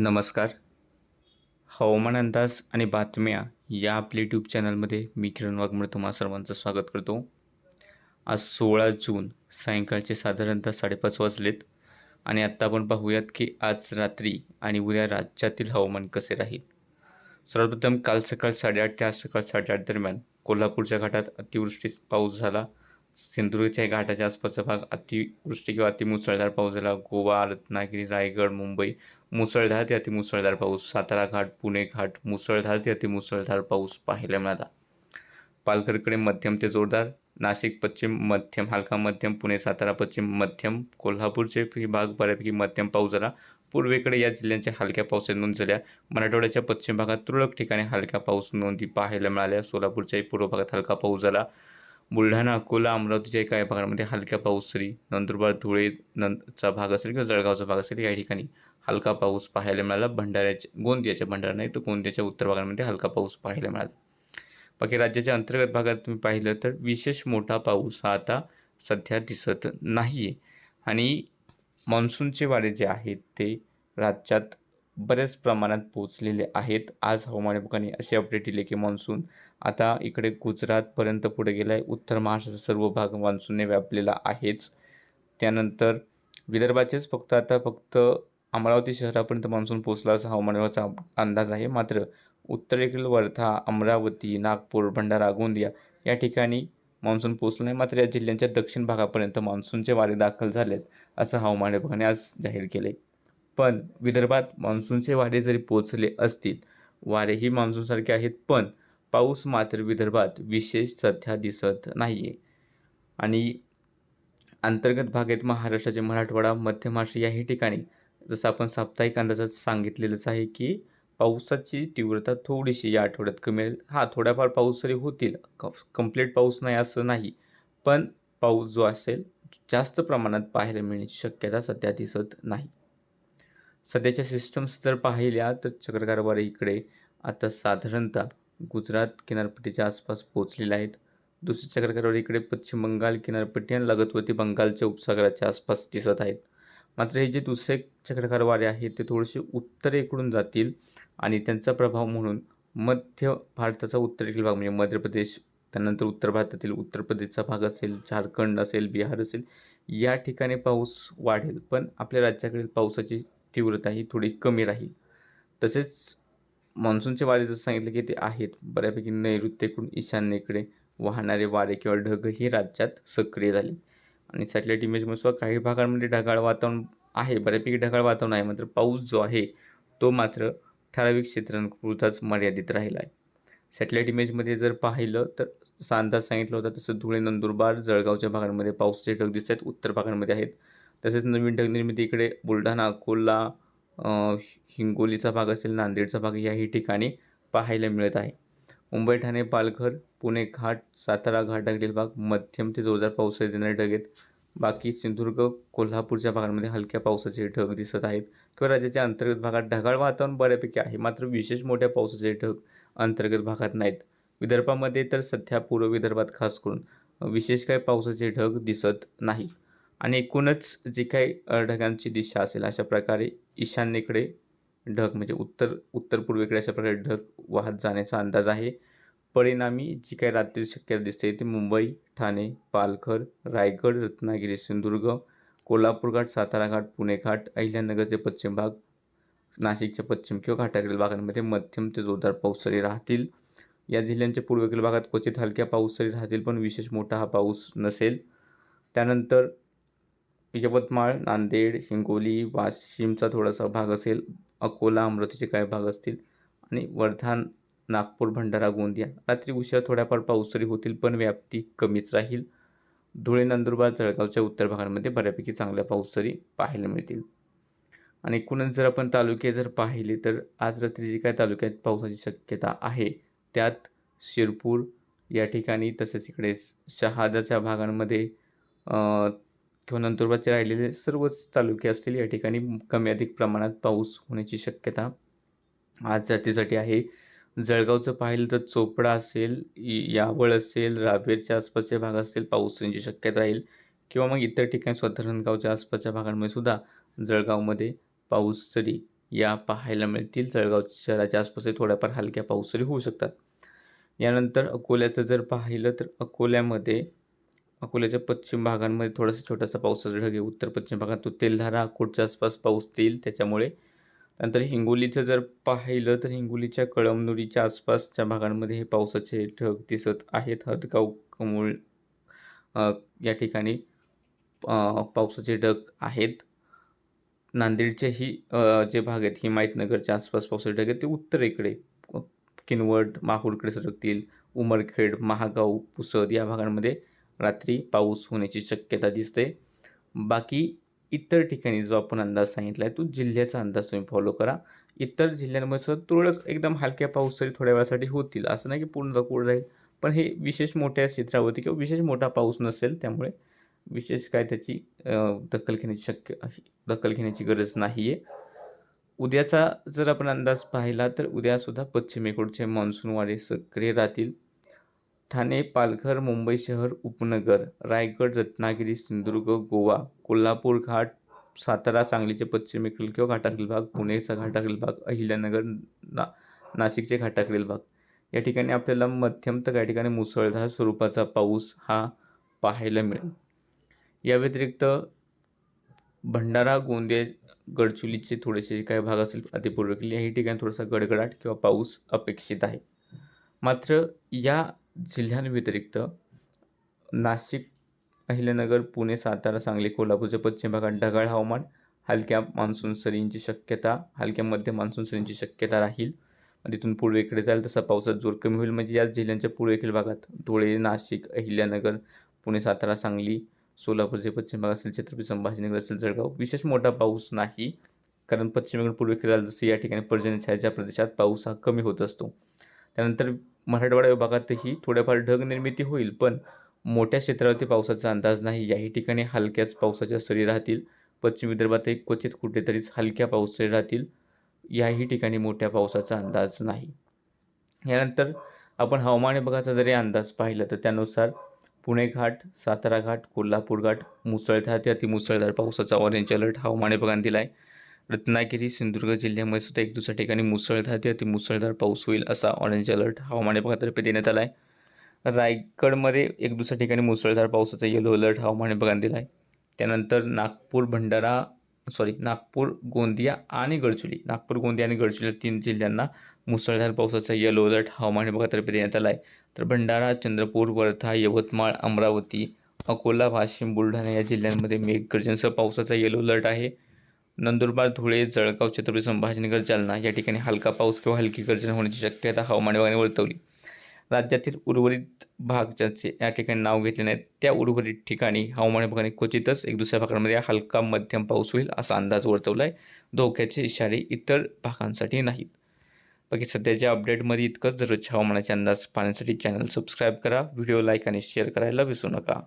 नमस्कार. हवामान अंदाज आणि बातम्या या आपल्या यूट्यूब चॅनलमध्ये मी किरण वाघमोडे तुम्हा सर्वांचं स्वागत करतो. आज सोळा जून सायंकाळचे साधारणतः साडेपाच वाजलेत आणि आत्ता आपण पाहूयात की आज रात्री आणि उद्या राज्यातील हवामान कसे राहील. सर्वप्रथम काल सकाळ साडेआठ ते आज सकाळ साडेआठ दरम्यान कोल्हापूरच्या घाटात अतिवृष्टी पाऊस झाला. सिंधुदुर्गच्या घाटाच्या आसपासचा भाग अतिवृष्टी किंवा अतिमुसळधार पाऊस झाला. गोवा रत्नागिरी रायगड मुंबई. मुसळधार ते अतिमुसळधार पाऊस. सातारा घाट पुणे घाट मुसळधार ते अतिमुसळधार पाऊस पाहायला मिळाला. पालघरकडे मध्यम ते जोरदार. नाशिक पश्चिम मध्यम हलका मध्यम. पुणे सातारा पश्चिम मध्यम. कोल्हापूरचे भाग बऱ्यापैकी मध्यम पाऊस झाला. पूर्वेकडे या जिल्ह्यांच्या हलक्या पावसाने नोंद झाल्या. मराठवाड्याच्या पश्चिम भागात तुरळक ठिकाणी हलक्या पाऊस नोंदी पाहायला मिळाल्या. सोलापूरच्याही पूर्व भागात हलका पाऊस झाला. बुलढाणा अकोला अमरावतीच्या काही भागामध्ये हलका पाऊस तरी नंदुरबार धुळे नंतरचा भाग असेल किंवा जळगावचा भाग असेल या ठिकाणी हलका पाऊस पाहायला मिळाला. भंडाऱ्याच्या गोंदियाच्या भंडारा नाही तर गोंदियाच्या उत्तर भागांमध्ये हलका पाऊस पाहायला मिळाला. बाकी राज्याच्या अंतर्गत भागात तुम्ही पाहिलं तर विशेष मोठा पाऊस हा आता सध्या दिसत नाही आहे आणि मान्सूनचे वारे जे आहेत ते राज्यात बऱ्याच प्रमाणात पोचलेले आहेत. आज हवामान विभागाने असे अपडेट दिले की मान्सून आता इकडे गुजरातपर्यंत पुढे गेला आहे उत्तर महाराष्ट्राचा सर्व भाग मान्सूनने व्यापलेला आहेच. त्यानंतर विदर्भाचेच फक्त आता फक्त अमरावती शहरापर्यंत मान्सून पोचला असा हवामान विभागाचा अंदाज आहे. मात्र उत्तरेकडील वर्धा अमरावती नागपूर भंडारा गोंदिया या ठिकाणी मान्सून पोहोचलं नाही. मात्र या जिल्ह्यांच्या दक्षिण भागापर्यंत मान्सूनचे वारे दाखल झालेत असं हवामान विभागाने आज जाहीर केले पण विदर्भात मान्सूनचे वारे जरी पोचले असतील वारेही मान्सूनसारखे आहेत पण पाऊस मात्र विदर्भात विशेष सध्या दिसत नाही आहे आणि अंतर्गत भागात महाराष्ट्राचे मराठवाडा मध्य महाराष्ट्र याही ठिकाणी जसं आपण साप्ताहिक अंदाजात सांगितलेलंच आहे की पावसाची तीव्रता थोडीशी या आठवड्यात कमी राहील हा थोड्याफार पाऊस तरी होतील क कंप्लीट पाऊस नाही असं नाही पण पाऊस जो असेल जास्त प्रमाणात पाहायला मिळण्याची शक्यता सध्या दिसत नाही. सध्याच्या सिस्टम्स जर पाहिल्या तर चक्रकारवारे इकडे आता साधारणतः गुजरात किनारपट्टीच्या आसपास पोचलेले आहेत दुसरे चक्रकारवारे इकडे पश्चिम बंगाल किनारपट्टी आणि लगतवती बंगालच्या उपसागराच्या आसपास दिसत आहेत. मात्र हे जे दुसरे चक्रकारवारे आहेत ते थोडेसे उत्तरेकडून जातील आणि त्यांचा प्रभाव म्हणून मध्य भारताचा उत्तरेकडील भाग म्हणजे मध्य प्रदेश त्यानंतर उत्तर भारतातील उत्तर प्रदेशचा भाग असेल झारखंड असेल बिहार असेल या ठिकाणी पाऊस वाढेल. पण आपल्या राज्याकडील पावसाची तीव्रता ही थोडी कमी राहील. तसेच मान्सूनचे वारे जसं सांगितलं की ते आहेत. बऱ्यापैकी नैऋत्येकडून ईशान्येकडे वाहणारे वारे किंवा ढग ही राज्यात सक्रिय झाले. आणि सॅटेलाईट इमेजमध्ये सुद्धा काही भागांमध्ये ढगाळ वातावरण आहे. बऱ्यापैकी ढगाळ वातावरण आहे. मात्र पाऊस जो आहे तो मात्र ठराविक क्षेत्रांपुरताच मर्यादित राहिला आहे. सॅटेलाईट इमेजमध्ये जर पाहिलं तर सांधा सांगितलं होतं होता तसं धुळे नंदुरबार जळगावच्या भागांमध्ये पावसाचे ढग दिसत आहेत. उत्तर भागांमध्ये आहेत. तसेच नवीन ढग निर्मिती इकडे बुलढाणा अकोला हिंगोलीचा भाग असेल नांदेडचा भाग याही ठिकाणी पाहायला मिळत आहे. मुंबई ठाणे पालघर पुणे घाट सातारा घाटाकडील भाग मध्यम ते जोरदार पावसाचे देणारे ढग आहेत. बाकी सिंधुदुर्ग कोल्हापूरच्या भागांमध्ये हलक्या पावसाचे ढग दिसत आहेत. किंवा राज्याच्या अंतर्गत भागात ढगाळ वातावरण बऱ्यापैकी आहे मात्र विशेष मोठ्या पावसाचे ढग अंतर्गत भागात नाहीत. विदर्भामध्ये तर सध्या पूर्व विदर्भात खास करून विशेष काही पावसाचे ढग दिसत नाही. आणि एकूणच जी काही ढगांची दिशा असेल अशा प्रकारे ईशान्येकडे ढग म्हणजे उत्तर उत्तर पूर्वेकडे अशा प्रकारे ढग वाहत जाण्याचा अंदाज आहे. परिणामी जी काही रात्री शक्यता दिसते ती मुंबई ठाणे पालघर रायगड रत्नागिरी सिंधुदुर्ग कोल्हापूर घाट सातारा घाट पुणे घाट अहिल्यानगरचे पश्चिम भाग नाशिकच्या पश्चिम किंवा घाटाकडील भागांमध्ये मध्यम ते जोरदार पाऊस राहतील. या जिल्ह्यांच्या पूर्वेकडील भागात क्वचित हलक्या पाऊस राहतील पण विशेष मोठा हा पाऊस नसेल. त्यानंतर यवतमाळ नांदेड हिंगोली वाशिमचा थोडासा भाग असेल. अकोला अमरावतीचे काही भाग असतील. आणि वर्धा नागपूर भंडारा गोंदिया. रात्री उशिरा थोड्याफार पाऊस तरी होतील पण व्याप्ती कमीच राहील. धुळे नंदुरबार जळगावच्या उत्तर भागांमध्ये बऱ्यापैकी चांगल्या पाऊस तरी पाहायला मिळतील. आणि एकूणच जर आपण तालुके जर पाहिले तर आज रात्री जी काय तालुक्यात पावसाची शक्यता आहे त्यात शिरपूर या ठिकाणी तसेच इकडे शहादाच्या भागांमध्ये किंवा नंदुरबारचे राहिलेले सर्वच तालुके असतील या ठिकाणी कमी अधिक प्रमाणात पाऊस होण्याची शक्यता आज रात्रीसाठी आहे. जळगावचं पाहिलं तर चोपडा असेल यावळ असेल रावेरच्या आसपासचे भाग असतील पाऊस होण्याची शक्यता राहील. किंवा मग इतर ठिकाणी स्वतःरणगावच्या आसपासच्या भागांमध्ये सुद्धा जळगावमध्ये पाऊस तरी या पाहायला मिळतील जळगाव शहराच्या आसपास थोड्याफार हलक्या पाऊस तरी होऊ शकतात. यानंतर अकोल्याचं जर पाहिलं तर अकोल्यामध्ये अकोल्याच्या पश्चिम भागांमध्ये थोडासा छोटासा पावसाचा ढग आहे उत्तर पश्चिम भागात तो तेलधारा अकोटच्या आसपास पाऊस देईल त्याच्यामुळे नंतर हिंगोलीचं जर पाहिलं तर हिंगोलीच्या कळमनुरीच्या आसपासच्या भागांमध्ये हे पावसाचे ढग दिसत आहेत. हदगाव कमूळ या ठिकाणी पावसाचे ढग आहेत. नांदेडचेही जे भाग आहेत हिमायतनगरच्या आसपास पावसाचे ढग आहेत. ते उत्तरेकडे किनवट माहूरकडे सरकतील. उमरखेड महागाव पुसद या भागांमध्ये रात्री पाऊस होण्याची शक्यता दिसते. बाकी इतर ठिकाणी जो आपण अंदाज सांगितला आहे तो जिल्ह्याचा अंदाज तुम्ही फॉलो करा. इतर जिल्ह्यांमध्ये तुरळक एकदम हलक्या पाऊस तरी थोड्या वेळासाठी होतील. असं नाही की पूर्ण कोड राहील पण हे विशेष मोठ्या क्षेत्रावरती किंवा विशेष मोठा पाऊस नसेल त्यामुळे विशेष काय त्याची दखल घेण्याची शक्य दखल घेण्याची गरज नाही आहे उद्याचा जर आपण अंदाज पाहिला तर उद्यासुद्धा पश्चिमेकडचे मान्सून वारे सक्रिय राहतील. ठाणे पालघर मुंबई शहर उपनगर रायगड रत्नागिरी सिंधुदुर्ग गोवा कोल्हापूर घाट सातारा सांगलीचे पश्चिमेकडील किंवा घाटाकडील भाग पुणेचा घाटाकडील भाग अहिल्यानगर ना नाशिकचे घाटाकडील भाग. या ठिकाणी आपल्याला मध्यम तर काही ठिकाणी मुसळधार स्वरूपाचा पाऊस हा पाहायला मिळेल. या व्यतिरिक्त भंडारा गोंदिया गडचुलीचे थोडेसे काही भाग असतील अतिपूर्वेकडील. याही ठिकाणी थोडासा गडगडाट किंवा पाऊस अपेक्षित आहे. मात्र या जिल्ह्यांव्यतिरिक्त नाशिक अहिल्यानगर पुणे सातारा सांगली कोल्हापूरच्या पश्चिम भागात ढगाळ हवामान. हलक्या मान्सून सरींची शक्यता हलक्या मध्य मान्सून सरींची शक्यता राहील. तिथून पूर्वेकडे जाईल तसा पावसात जोर कमी होईल. म्हणजे याच जिल्ह्यांच्या पूर्वेकडील भागात धुळे नाशिक अहिल्यानगर पुणे सातारा सांगली सोलापूरचे पश्चिम भाग असेल छत्रपती संभाजीनगर असेल जळगाव. विशेष मोठा पाऊस नाही कारण पश्चिमेकडून पूर्वेकडे जाईल जसं या ठिकाणी पर्जन्य छायाच्या प्रदेशात पाऊस हा कमी होत असतो. त्यानंतर मराठवाडा विभागातही थोड्याफार ढग निर्मिती होईल पण मोठ्या क्षेत्रावरती पावसाचा अंदाज नाही. याही ठिकाणी हलक्याच पावसाच्या सरी राहतील. पश्चिम विदर्भातही क्वचित कुठेतरीच हलक्या पावसाळी राहतील. याही ठिकाणी मोठ्या पावसाचा अंदाज नाही. यानंतर आपण हवामान विभागाचा जरी अंदाज पाहिला तर त्यानुसार पुणे घाट सातारा घाट कोल्हापूर घाट मुसळधार ते अतिमुसळधार पावसाचा ऑरेंज अलर्ट हवामान विभागाने दिला आहे रत्नागिरी सिंधुदुर्ग जिल्ह्यामध्ये सुद्धा एक दुसऱ्या ठिकाणी मुसळधार ते अतिमुसळधार पाऊस होईल असा ऑरेंज अलर्ट हवामान विभागातर्फे देण्यात आला आहे रायगडमध्ये एक दुसऱ्या ठिकाणी मुसळधार पावसाचा येलो अलर्ट हवामान विभागाने दिला आहे त्यानंतर नागपूर भंडारा सॉरी नागपूर गोंदिया आणि गडचिरोली. नागपूर गोंदिया आणि गडचिरोली तीन जिल्ह्यांना मुसळधार पावसाचा येलो अलर्ट हवामान विभागातर्फे देण्यात आला आहे तर भंडारा चंद्रपूर वर्धा यवतमाळ अमरावती अकोला वाशिम बुलढाणा या जिल्ह्यांमध्ये मेघगर्जनसह पावसाचा येलो अलर्ट आहे. नंदुरबार धुळे जळगाव छत्रपती संभाजीनगर जालना या ठिकाणी हलका पाऊस किंवा हलकी गर्जना होण्याची शक्यता हवामान विभागाने वर्तवली. राज्यातील उर्वरित भाग ज्याचे या ठिकाणी नाव घेतले नाहीत त्या उर्वरित ठिकाणी हवामान विभागाने क्वचितच एक दुसऱ्या भागांमध्ये हलका मध्यम पाऊस होईल असा अंदाज वर्तवला आहे धोक्याचे इशारे इतर भागांसाठी नाहीत. बाकी सध्याच्या अपडेटमध्ये इतकंच. दररोजच्या हवामानाचे अंदाज पाहण्यासाठी चॅनल सबस्क्राईब करा व्हिडिओ लाईक आणि शेअर करायला विसरू नका.